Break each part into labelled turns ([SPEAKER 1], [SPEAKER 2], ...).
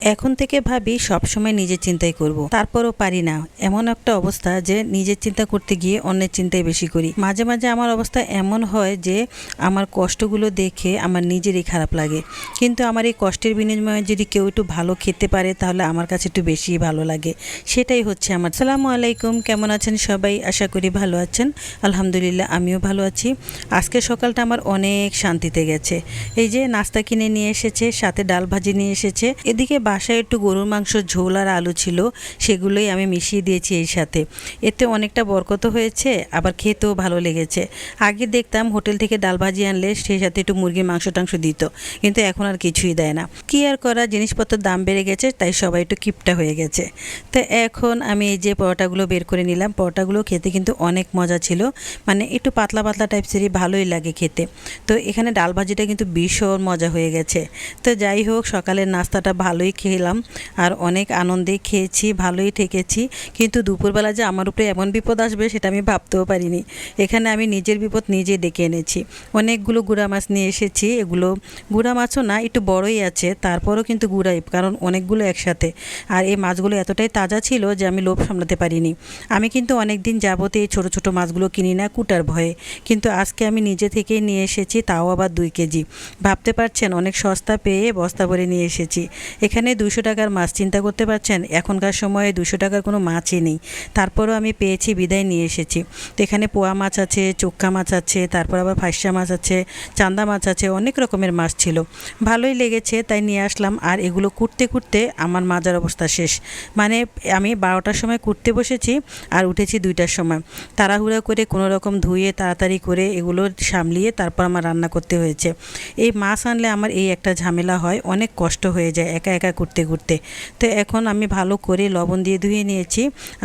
[SPEAKER 1] এখন থেকে ভাবি সবসময় নিজের চিন্তাই করব। তারপরও পারি না। এমন একটা অবস্থা যে নিজের চিন্তা করতে গিয়ে অন্যের চিন্তাই বেশি করি। মাঝে মাঝে আমার অবস্থা এমন হয় যে আমার কষ্টগুলো দেখে আমার নিজেরই খারাপ লাগে। কিন্তু আমার এই কষ্টের বিনিময়ে যদি কেউ একটু ভালো খেতে পারে তাহলে আমার কাছে একটু বেশি ভালো লাগে। সেটাই হচ্ছে আমার। সালামু আলাইকুম, কেমন আছেন সবাই? আশা করি ভালো আছেন। আলহামদুলিল্লাহ, আমিও ভালো আছি। আজকে সকালটা আমার অনেক শান্তিতে গেছে। এই যে নাস্তা কিনে নিয়ে এসেছে, সাথে ডাল ভাজি নিয়ে এসেছে। এদিকে বাসায় একটু গরুর মাংস, ঝোল আর আলু ছিল, সেগুলোই আমি মিশিয়ে দিয়েছি এই সাথে। এতে অনেকটা বরকত হয়েছে, আবার খেতেও ভালো লেগেছে। আগে দেখতাম হোটেল থেকে ডাল ভাজি আনলে সেই সাথে একটু মুরগির মাংস টাংস দিত, কিন্তু এখন আর কিছুই দেয় না। কি আর করা জিনিসপত্রের দাম বেড়ে গেছে, তাই সবাই একটু কিপটা হয়ে গেছে। তো এখন আমি এই যে পরোটাগুলো বের করে নিলাম, পরোটাগুলো খেতে কিন্তু অনেক মজা ছিল মানে একটু পাতলা পাতলা টাইপসেরই ভালোই লাগে খেতে। তো এখানে ডাল ভাজিটা কিন্তু ভীষণ মজা হয়ে গেছে। তো যাই হোক, সকালের নাস্তাটা ভালোই খেলাম আর অনেক আনন্দে খেয়েছি, ভালোই ঠেকেছি কিন্তু দুপুরবেলা যে আমার উপরে এমন বিপদ আসবে সেটা আমি ভাবতেও পারিনি। এখানে আমি নিজের বিপদ নিজে ডেকে এনেছি। অনেকগুলো গুঁড়া মাছ নিয়ে এসেছি। এগুলো গুঁড়া মাছও না, একটু বড়ই আছে। তারপরও কিন্তু গুঁড়াই, কারণ অনেকগুলো একসাথে। আর এই মাছগুলো এতটাই তাজা ছিল যে আমি লোভ সামলাতে পারিনি। আমি কিন্তু অনেক দিন যাবতে এই ছোটো ছোটো মাছগুলো কিনি না কুটার ভয়ে। কিন্তু আজকে আমি নিজে থেকেই নিয়ে এসেছি, তাও আবার দুই কেজি। ভাবতে পারছেন, অনেক সস্তা পেয়ে বস্তা ভরে নিয়ে এসেছি। এখানে দুশো টাকার মাছ চিন্তা করতে পারছেন? এখনকার সময়ে দুশো টাকার কোনো মাছই নেই। তারপরও আমি পেয়েছি, বিদায় নিয়ে এসেছি। তো এখানে পোয়া মাছ আছে, চোক্কা মাছ আছে, তারপর আবার ফাঁসা মাছ আছে, চান্দা মাছ আছে, অনেক রকমের মাছ ছিল। ভালোই লেগেছে, তাই নিয়ে আসলাম। আর এগুলো কুটতে কুটতে আমার মাজার অবস্থা শেষ। মানে আমি বারোটার সময় কুটতে বসেছি আর উঠেছি দুইটার সময়। তাড়াহুড়া করে কোনো রকম ধুয়ে, তাড়াতাড়ি করে এগুলো সামলিয়ে তারপর আমার রান্না করতে হয়েছে। এই মাছ আনলে আমার এই একটা ঝামেলা হয়, অনেক কষ্ট হয়ে যায়, একা একা করতে করতে। তো এখন আমি ভালো করে লবণ দিয়ে ধুয়ে নিয়েছি।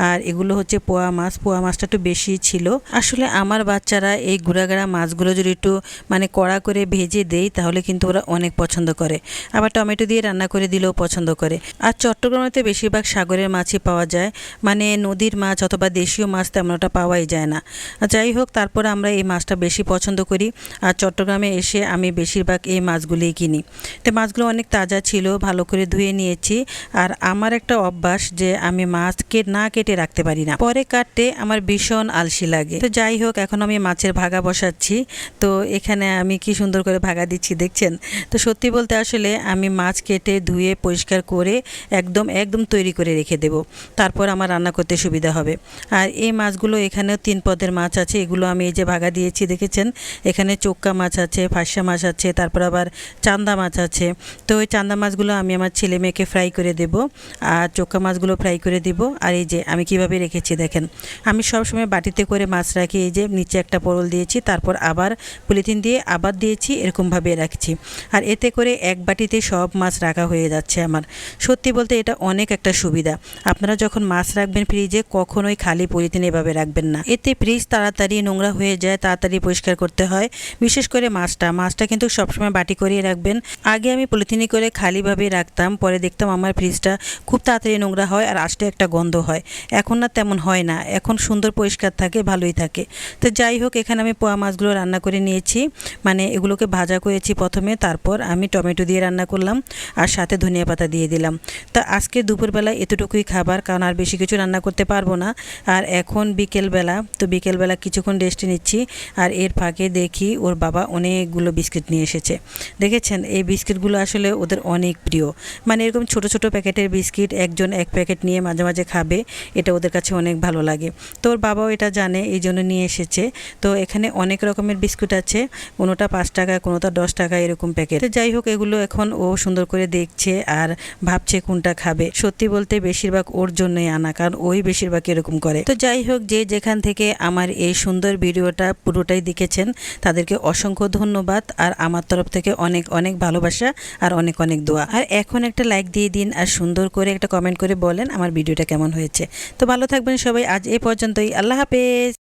[SPEAKER 1] আর এগুলো হচ্ছে পোয়া মাছ। পোয়া মাছটা একটু বেশি ছিল। আসলে আমার বাচ্চারা এই গুঁড়াগাড়া মাছগুলো যদি একটু মানে কড়া করে ভেজে দেই তাহলে কিন্তু ওরা অনেক পছন্দ করে। আবার টমেটো দিয়ে রান্না করে দিলেও পছন্দ করে। আর চট্টগ্রামেতে বেশিরভাগ সাগরের মাছই পাওয়া যায়। মানে নদীর মাছ অথবা দেশীয় মাছ তেমন একটা পাওয়াই যায় না। যাই হোক, তারপর আমরা এই মাছটা বেশি পছন্দ করি। আর চট্টগ্রামে এসে আমি বেশিরভাগ এই মাছগুলিই কিনি। তো মাছগুলো অনেক তাজা ছিল। ভালো করে ধুয়ে নিয়েছি আর আমার একটা অভ্যাস যে আমি মাছ কে না কেটে রাখতে পারি না। পরে কাটতে আমার ভীষণ আলসি লাগে। তো যাই হোক, এখন আমি মাছের ভাগা বসাচ্ছি। তো এখানে আমি কি সুন্দর করে ভাগা দিচ্ছি দেখছেন? তো সত্যি বলতে আসলে আমি মাছ কেটে ধুয়ে পরিষ্কার করে একদম একদম তৈরি করে রেখে দেব। তারপর আমার রান্না করতে সুবিধা হবে। আর এই মাছগুলো এখানেও তিন পদের মাছ আছে। এগুলো আমি এই যে ভাগা দিয়েছি দেখেছেন? এখানে চোক্কা মাছ আছে, ফাঁসা মাছ আছে, তারপর আবার চান্দা মাছ আছে। তো ওই চান্দা মাছগুলো আমি আমার ছেলে মেয়েকে ফ্রাই করে দেব, আর চোক্কা মাছগুলো ফ্রাই করে দেব। আর এই যে আমি কীভাবে রেখেছি দেখেন, আমি সবসময় বাটিতে করে মাছ রাখি, এই যে নিচে একটা পরল দিয়েছি, তারপর আবার পলিথিন দিয়ে আবার দিয়েছি, এরকমভাবে রাখছি। আর এতে করে এক বাটিতে সব মাছ রাখা হয়ে যাচ্ছে আমার। সত্যি বলতে এটা অনেক একটা সুবিধা। আপনারা যখন মাছ রাখবেন ফ্রিজে কখনোই খালি পলিথিন এভাবে রাখবেন না। এতে ফ্রিজ তাড়াতাড়ি নোংরা হয়ে যায়, তাড়াতাড়ি পরিষ্কার করতে হয়। বিশেষ করে মাছটা মাছটা কিন্তু সবসময় বাটি করিয়ে রাখবেন। আগে আমি পলিথিনে করে খালিভাবে রাখতাম পরে দেখতাম আমার ফ্রিজটা খুব তাড়াতাড়ি নোংরা হয় আর আসতে একটা গন্ধ হয়। এখন না তেমন হয় না। এখন সুন্দর পরিষ্কার থাকে, ভালোই থাকে। তো যাই হোক, এখানে আমি পোয়া মাছগুলো রান্না করে নিয়েছি। মানে এগুলোকে ভাজা করেছি প্রথমে, তারপর আমি টমেটো দিয়ে রান্না করলাম আর সাথে ধনিয়া পাতা দিয়ে দিলাম। তা আজকে দুপুরবেলা এতটুকুই খাবার, কারণ আর বেশি কিছু রান্না করতে পারব না। আর এখন বিকেলবেলা, তো বিকেলবেলা কিছুক্ষণ রেস্টে নিচ্ছি আর এর ফাঁকে দেখি ওর বাবা অনেকগুলো বিস্কিট নিয়ে এসেছে। দেখেছেন? এই বিস্কিটগুলো আসলে ওদের অনেক প্রিয়। মানে এরকম ছোট ছোট প্যাকেটের বিস্কিট, একজন এক প্যাকেট নিয়ে মাঝে মাঝে খাবে, এটা ওদের কাছে অনেক ভালো লাগে। তো ওর বাবাও এটা জানে, এই জন্য নিয়ে এসেছে। তো এখানে অনেক রকমের বিস্কুট আছে, কোনোটা পাঁচ টাকা, কোনোটা দশ টাকা, এরকম প্যাকেট। যাই হোক, এগুলো এখন ও সুন্দর করে দেখছে আর ভাবছে কোনটা খাবে। সত্যি বলতে বেশিরভাগ ওর জন্যই আনা, কারণ ওই বেশিরভাগ এরকম করে। তো যাই হোক, যে যেখান থেকে আমার এই সুন্দর ভিডিওটা পুরোটাই দেখেছেন, তাদেরকে অসংখ্য ধন্যবাদ। আর আমার তরফ থেকে অনেক অনেক ভালোবাসা আর অনেক অনেক দোয়া। আর এখন একটা লাইক দিয়ে দিন আর সুন্দর করে একটা কমেন্ট করে বলেন আমার ভিডিওটা কেমন হয়েছে। তো ভালো থাকবেন সবাই, আজ এ পর্যন্তই। আল্লাহ হাফেজ।